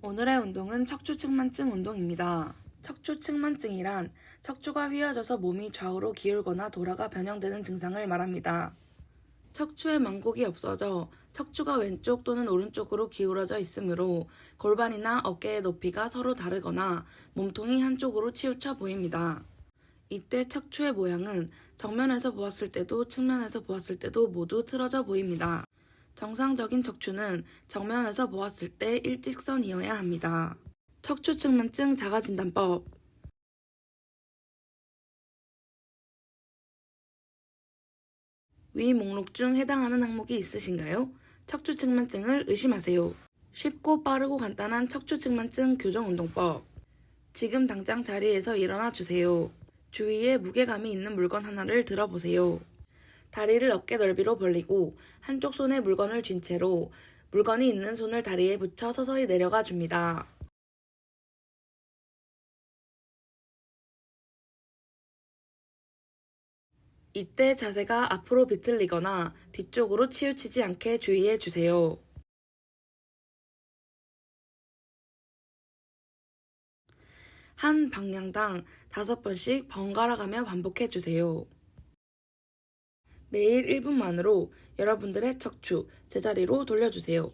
오늘의 운동은 척추측만증 운동입니다. 척추측만증이란 척추가 휘어져서 몸이 좌우로 기울거나 돌아가 변형되는 증상을 말합니다. 척추의 만곡이 없어져 척추가 왼쪽 또는 오른쪽으로 기울어져 있으므로 골반이나 어깨의 높이가 서로 다르거나 몸통이 한쪽으로 치우쳐 보입니다. 이때 척추의 모양은 정면에서 보았을 때도 측면에서 보았을 때도 모두 틀어져 보입니다. 정상적인 척추는 정면에서 보았을 때 일직선이어야 합니다. 척추측만증 자가진단법 위 목록 중 해당하는 항목이 있으신가요? 척추 측만증을 의심하세요. 쉽고 빠르고 간단한 척추 측만증 교정 운동법 지금 당장 자리에서 일어나 주세요. 주위에 무게감이 있는 물건 하나를 들어보세요. 다리를 어깨 넓이로 벌리고 한쪽 손에 물건을 쥔 채로 물건이 있는 손을 다리에 붙여 서서히 내려가 줍니다. 이때 자세가 앞으로 비틀리거나 뒤쪽으로 치우치지 않게 주의해 주세요. 한 방향당 다섯 번씩 번갈아 가며 반복해 주세요. 매일 1분만으로 여러분들의 척추 제자리로 돌려주세요.